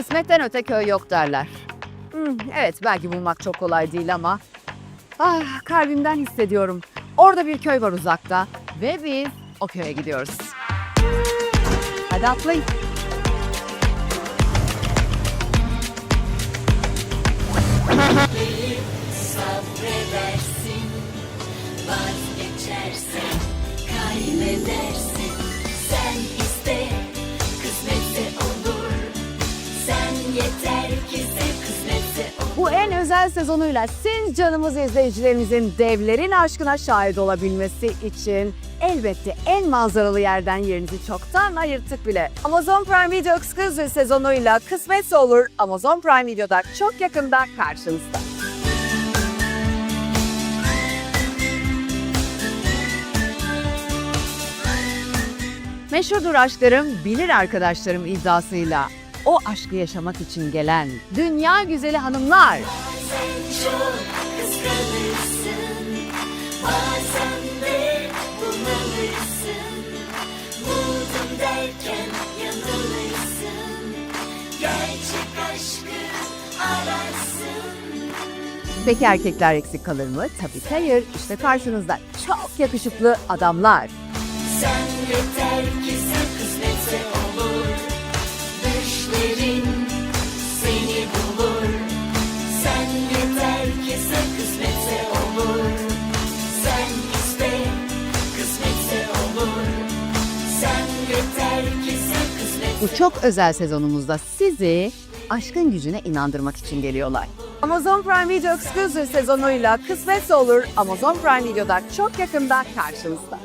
Kısmetten öte köy yok derler. Hmm, evet belki bulmak çok kolay değil ama ah, kalbimden hissediyorum. Orada bir köy var uzakta ve biz o köye gidiyoruz. Hadi atlayın. Sabredersin, vazgeçersin, kaybedersin. Bu en özel sezonuyla siz canımız izleyicilerimizin devlerin aşkına şahit olabilmesi için elbette en manzaralı yerden yerinizi çoktan ayırttık bile. Amazon Prime Video Exclusive sezonuyla kısmetse olur Amazon Prime Video'da çok yakında karşınızda. Meşhurdur aşklarım, bilir arkadaşlarım iddiasıyla o aşkı yaşamak için gelen dünya güzeli hanımlar. Sen çok kıskanırsın, bazen de bunalırsın. Buldum derken yanılırsın, gerçek aşkı ararsın. Peki erkekler eksik kalır mı? Tabii ki hayır. İşte karşınızda çok yakışıklı adamlar. Sen yeter ki sen Bu çok özel sezonumuzda sizi aşkın gücüne inandırmak için geliyorlar. Amazon Prime Video Exclusive sezonuyla Kısmetse Olur Amazon Prime Video'da çok yakında karşınızda.